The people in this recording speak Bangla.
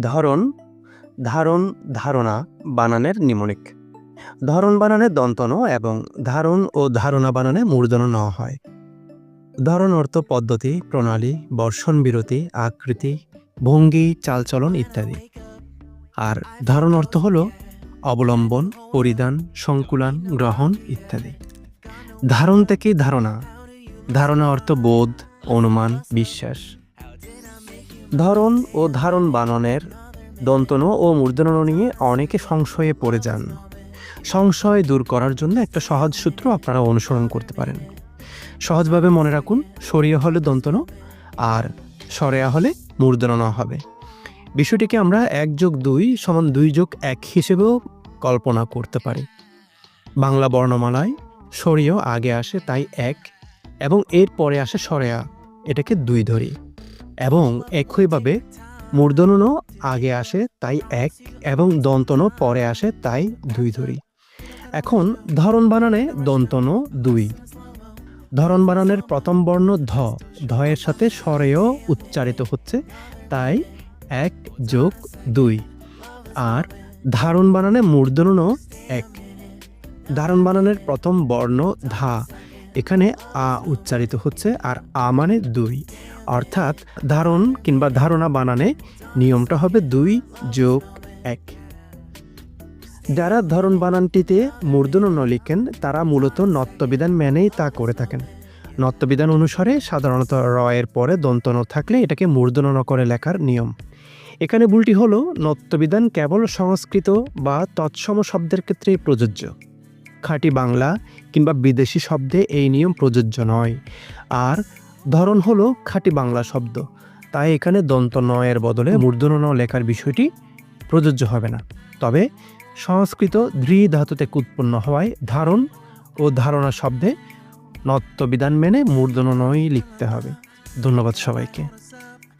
ধরন ধারণ, ধারণা, বানানের নিমনিক। ধরন বানানে দন্তন এবং ধারণ ও ধারণা বানানে মূর্ধন ন হয়। ধরন অর্থ পদ্ধতি, প্রণালী, বর্ষণ বিরতি, আকৃতি, ভঙ্গি, চালচলন ইত্যাদি। আর ধারণ অর্থ হল অবলম্বন, পরিধান, সংকুলান, গ্রহণ ইত্যাদি। ধারণ থেকে ধারণা। ধারণা অর্থ বোধ, অনুমান, বিশ্বাস। ধরন ও ধারণ বাননের, দন্তন ও মূর্ধন নিয়ে অনেকে সংশয়ে পড়ে যান। সংশয় দূর করার জন্য একটা সহজ সূত্র আপনারা অনুসরণ করতে পারেন। সহজভাবে মনে রাখুন, সরিয়া হলে দন্তন আর সরেয়া হলে মূর্ধন হবে। বিষয়টিকে আমরা এক যোগ দুই সমান দুই যোগ এক হিসেবেও কল্পনা করতে পারি। বাংলা বর্ণমালায় সরিয় আগে আসে তাই এক এবং এর পরে আসে সরেয়া, এটাকে দুই ধরি। এবং একইভাবে মূর্ধনও আগে আসে, তাই এক, এবং দন্তনও পরে আসে, তাই দুই ধরি। এখন ধরন বানানে দন্তন দুই। ধরন বানানের প্রথম বর্ণ ধ। ধয়ের সাথে স্বরেও উচ্চারিত হচ্ছে, তাই এক যোগ দুই। আর ধারণ বানানে মূর্ধনও এক। ধারণ বানানের প্রথম বর্ণ ধা। এখানে আ উচ্চারিত হচ্ছে আর আ মানে দুই। অর্থাৎ ধারণ কিংবা ধারণা বানানে নিয়মটা হবে দুই যোগ এক। যারা ধরন বানানটিতে মূর্ধন্য ন লিখেন, তারা মূলত নত্যবিধান মেনেই তা করে থাকেন। নত্যবিধান অনুসারে সাধারণত র এর পরে দন্তন থাকলে এটাকে মূর্ধন্য ন করে লেখার নিয়ম। এখানে ভুলটি হলো নত্যবিধান কেবল সংস্কৃত বা তৎসম শব্দের ক্ষেত্রেই প্রযোজ্য। খাঁটি বাংলা কিংবা বিদেশি শব্দে এই নিয়ম প্রযোজ্য নয়। আর ধরন হলো খাঁটি বাংলা শব্দ। তাই এখানে দন্ত নয়ের বদলে মূর্ধন্য ন লেখার বিষয়টি প্রযোজ্য হবে না। তবে সংস্কৃত ধৃ ধাতু থেকে উৎপন্ন হওয়ায় ধারণ ও ধারণা শব্দে নত্যবিধান মেনে মূর্ধন্য নয় লিখতে হবে। ধন্যবাদ সবাইকে।